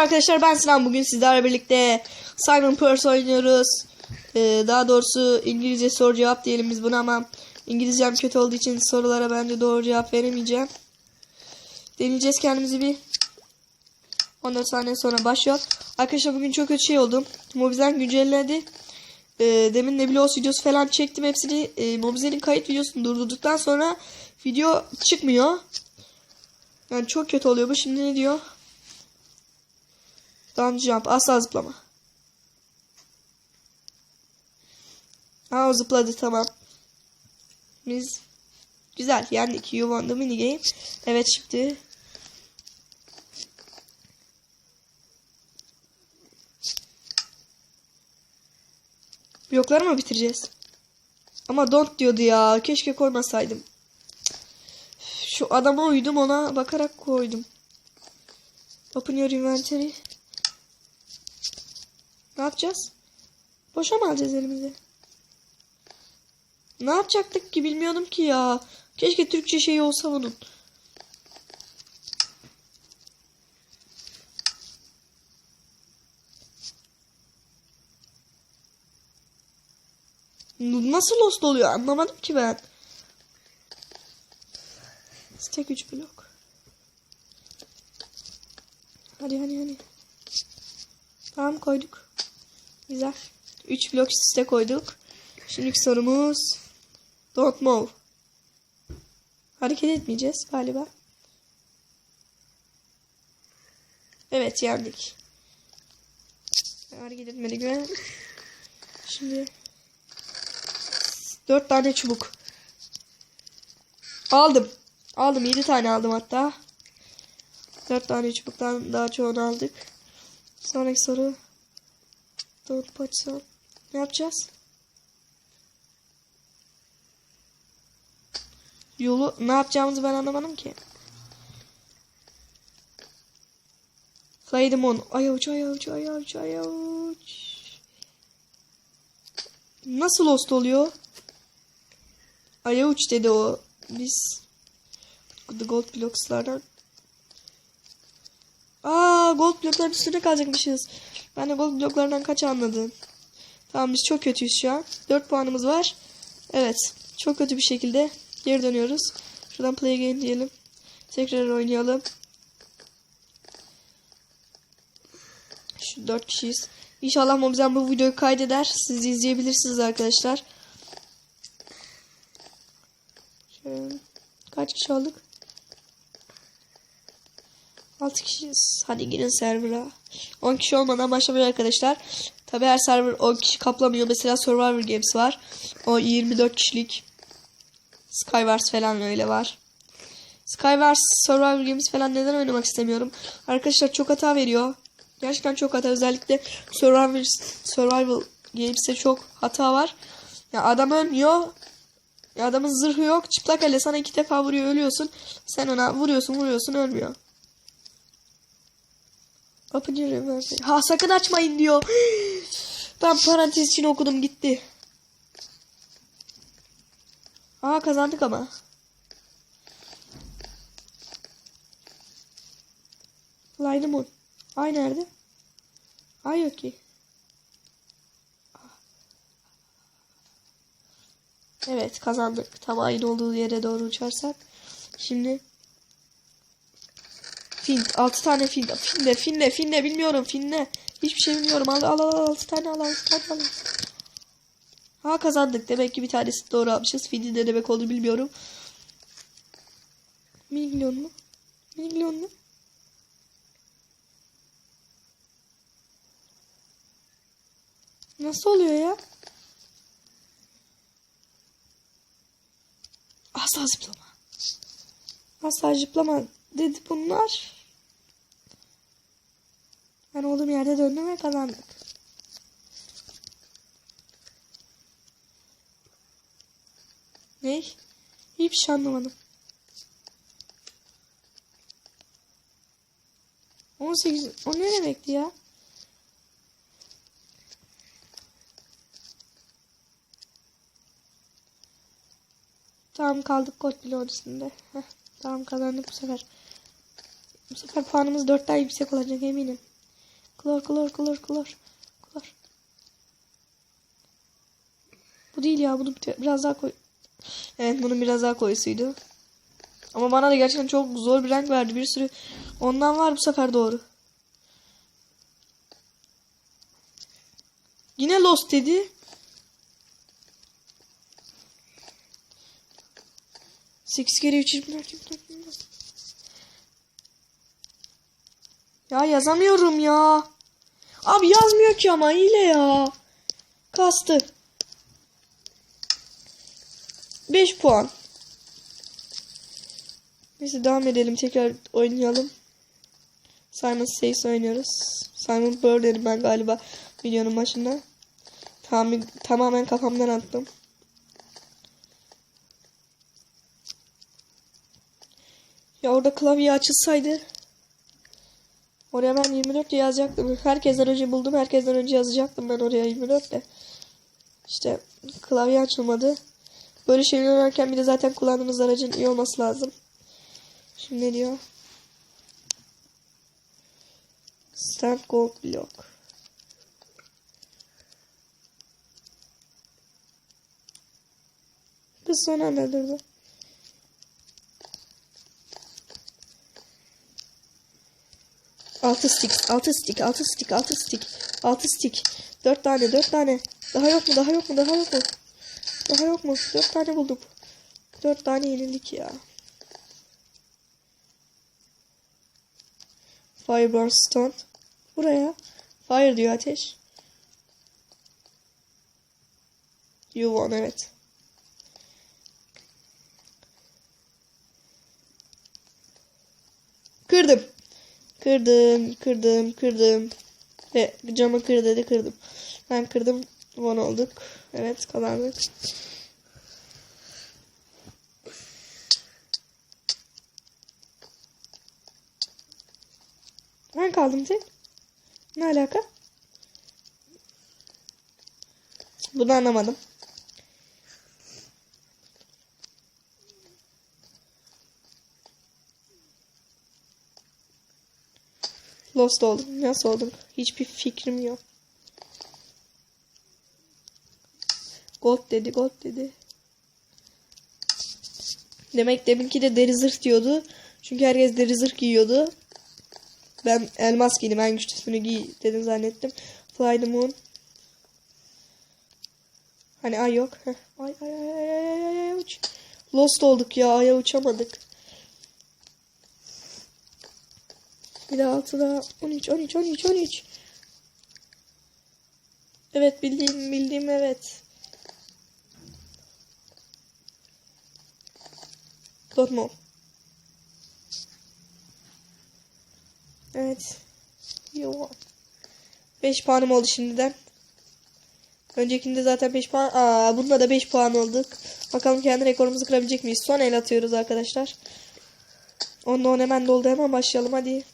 Arkadaşlar ben Sinan bugün sizlerle birlikte Simon Peirce oynuyoruz. Ee, daha doğrusu İngilizce soru cevap diyelim biz buna ama İngilizcem kötü olduğu için sorulara bence doğru cevap veremeyeceğim. Deneyeceğiz kendimizi bir. 14 saniye sonra başlıyor. Arkadaşlar bugün çok kötü şey oldu. Mobizen güncelledi. Ee, demin Nebulos videosu falan çektim hepsini. E, Mobizen'in kayıt videosunu durdurduktan sonra video çıkmıyor. Yani çok kötü oluyor bu. Şimdi ne diyor? Down jump. Asla zıplama. Aa o zıpladı tamam. Biz güzel yendik. You won the mini game. Evet şimdi Blokları mı bitireceğiz? Ama don't diyordu ya. Keşke koymasaydım. Şu adama uydum ona bakarak koydum. Open your inventory. Ne yapacağız? Boşa mı alacağız elimize? Ne yapacaktık ki bilmiyordum ki ya. Keşke Türkçe şeyi olsa bunun. Nasıl lost oluyor anlamadım ki ben. Stack 3 blok. Hadi hadi hadi. Tamam koyduk. Güzel. 3 blok üst üste koyduk. Şimdiki sorumuz Don't move. Hareket etmeyeceğiz galiba. Evet yendik. Hareket etmedik ve şimdi 4 tane çubuk. Aldım. Aldım 7 tane aldım hatta. 4 tane çubuktan daha çoğunu aldık. Sonraki soru. Put some. Ne yapacağız? Yolu ne yapacağımızı ben anlamadım ki. The moon. Ay avuç ay avuç ay avuç ay avuç. Nasıl lost oluyor? Ay avuç dedi o. Biz The Gold Blocks'lardan Aa gold blokların üstüne kalacakmışız. Ben de gold bloklardan kaç anladım. Tamam biz çok kötüyüz şu an. 4 puanımız var. Evet. Çok kötü bir şekilde geri dönüyoruz. Şuradan play again diyelim. Tekrar oynayalım. Şu 4 kişiyiz. İnşallah Mobzen bu videoyu kaydeder. Siz izleyebilirsiniz arkadaşlar. Şöyle. Kaç kişi olduk? 6 kişiyiz. Hadi girin server'a. 10 kişi olmadan başlamıyor arkadaşlar. Tabi her server 10 kişi kaplamıyor. Mesela Survivor Games var. O 24 kişilik. Skywars falan öyle var. Skywars, Survivor Games falan neden oynamak istemiyorum? Arkadaşlar çok hata veriyor. Gerçekten çok hata. Özellikle Survivor, Survival Games'te çok hata var. Ya adam ölmüyor. Ya adamın zırhı yok. Çıplak elle sana iki defa vuruyor ölüyorsun. Sen ona vuruyorsun vuruyorsun ölmüyor. Your inventory. Ha sakın açmayın diyor. Ben parantez için okudum gitti. Aa kazandık ama. The moon. Ay nerede? Ay yok ki. Evet kazandık. Tam aynı olduğu yere doğru uçarsak. Şimdi Fin. 6 tane fin. Finle, finle, finle bilmiyorum. Finle. Hiçbir şey bilmiyorum. Al al al 6 tane al 6 tane al. Ha kazandık. Demek ki bir tanesi doğru almışız. Fin'in ne demek olduğunu bilmiyorum. Milyon mu? Milyon mu? Nasıl oluyor ya? Asla zıplama. Asla zıplama dedi bunlar. Ben olduğum yerde döndüm ve kazandık. Ne? Hiçbir şey anlamadım. 18 o ne demekti ya? Tamam kaldık bloğun üstünde. Heh, tamam kazandık bu sefer. Bu sefer puanımız 4'ten yüksek olacak eminim. Kılar kılar kılar kılar. Kılar. Bu değil ya. Bunu bir- biraz daha koy. Evet bunun biraz daha koyusuydu. Ama bana da gerçekten çok zor bir renk verdi. Bir sürü ondan var bu sefer doğru. Yine Lost dedi. Sekiz kere üç yirmi dört, yirmi dört, yirmi dört. Ya yazamıyorum ya. Abi yazmıyor ki ama hile ya. Kastı. 5 puan. Neyse devam edelim. Tekrar oynayalım. Simon Says oynuyoruz. Simon Bird dedim ben galiba videonun başında. Tam, tamamen kafamdan attım. Ya orada klavye açılsaydı oraya ben 24 diye yazacaktım. Herkesten önce buldum. Herkesten önce yazacaktım ben oraya 24 de. İşte klavye açılmadı. Böyle şeyler oynarken bir de zaten kullandığımız aracın iyi olması lazım. Şimdi ne diyor? Stand gold block. Kız son anda durdu. Altı stick, altı stick, altı stick, altı stick, altı stick. Dört tane, dört tane. Daha yok mu, daha yok mu, daha yok mu? Daha yok mu? Dört tane buldum. Dört tane yenildik ya. Fireburn Stone. Buraya. Fire diyor ateş. You won evet. Kırdım. Kırdım, kırdım, kırdım. Ve camı kır dedi kırdım. Ben kırdım. Won olduk. Evet kazandık. Ben kaldım tek. Ne alaka? Bunu anlamadım. Lost oldum. Nasıl oldum? Hiçbir fikrim yok. Gold dedi, gold dedi. Demek deminki de deri zırh diyordu. Çünkü herkes deri zırh giyiyordu. Ben elmas giydim. En güçlüsünü giy dedim zannettim. Fly the moon. Hani ay yok. Heh. Ay ay ay ay ay ay uç. Lost olduk ya. Aya uçamadık. Bir de altıda 13 13 13 13. Evet bildiğim bildiğim evet. Dotmo. Evet. Yo. 5 puanım oldu şimdiden. Öncekinde zaten 5 puan. Aa, bunda da 5 puan olduk. Bakalım kendi rekorumuzu kırabilecek miyiz? Son el atıyoruz arkadaşlar. Onda on hemen doldu. Hemen başlayalım hadi.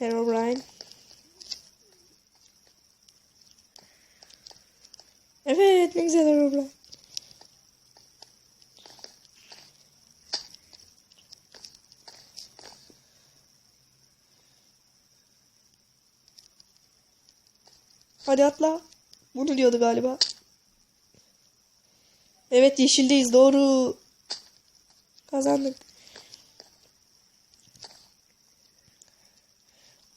Herobrine. Evet ne güzel Herobrine. Hadi atla. Bunu diyordu galiba. Evet yeşildeyiz doğru. Kazandık.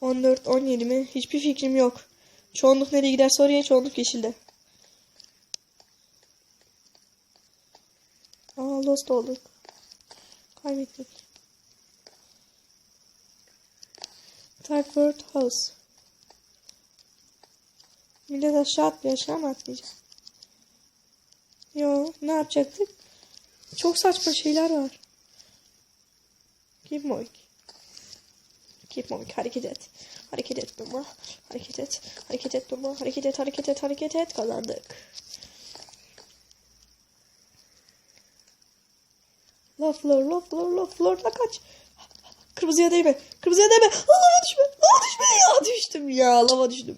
14, 17 mi? Hiçbir fikrim yok. Çoğunluk nereye giderse oraya çoğunluk yeşilde. Aa lost olduk. Kaybettik. Typeword House. Millet aşağı atlıyor. Aşağı mı atlayacak? Yo ne yapacaktık? Çok saçma şeyler var. Keep moving. Moving. Hareket et. Hareket et durma. Hareket et. Hareket et durma. Hareket et. Hareket et. Hareket et. Kazandık. Love floor. Love floor. Love floor'la kaç. Kırmızıya değme. Kırmızıya değme. Lava düşme. Lava düşme ya. Düştüm ya. Lava düştüm.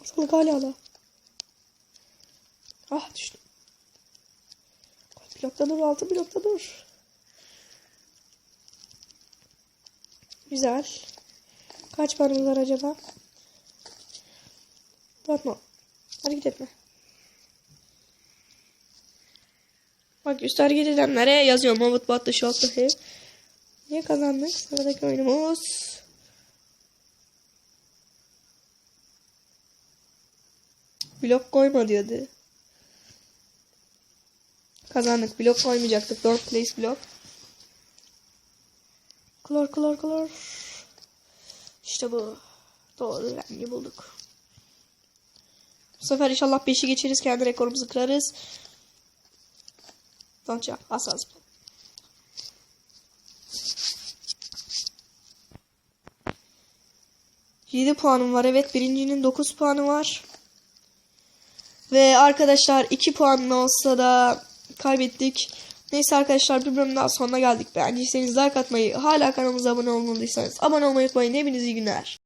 Ortalık hala hala. Ah düştüm. Blokta dur. Altı blokta dur. Güzel. Kaç paramız var acaba? Mu? Hareket etme. Bak üst hareket edenlere yazıyor. Mavut battı şu altta. Niye kazandık? Sıradaki oyunumuz. Blok koyma diyordu. Kazandık. Blok koymayacaktık. Don't place blok. Klor klor klor. İşte bu. Doğru rengi bulduk. Bu sefer inşallah 5'i geçeriz. Kendi rekorumuzu kırarız. Don't jump. Asas. Yedi puanım var. Evet birincinin 9 puanı var. Ve arkadaşlar 2 puan olsa da kaybettik. Neyse arkadaşlar bir bölüm daha sonuna geldik. Beğendiyseniz like atmayı, hala kanalımıza abone olmadıysanız abone olmayı unutmayın. Hepinize iyi günler.